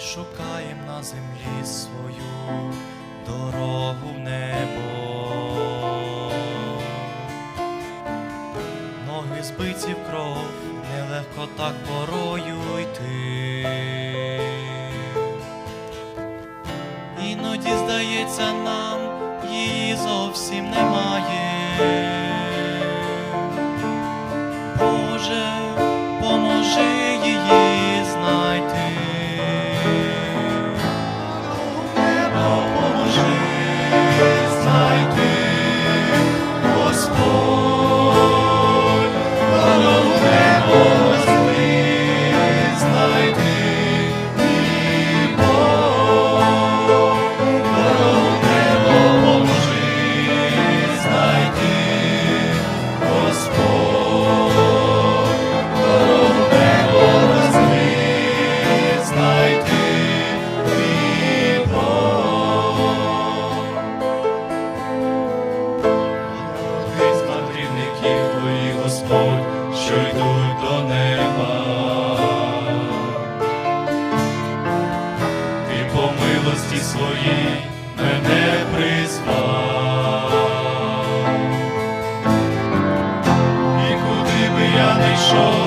шукаєм на землі свою дорогу в небо. Ноги збиті в кров, нелегко так порою йти. Іноді здається нам, її зовсім немає. милості своїй мене призвав, і куди би я не йшов.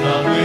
Krishna.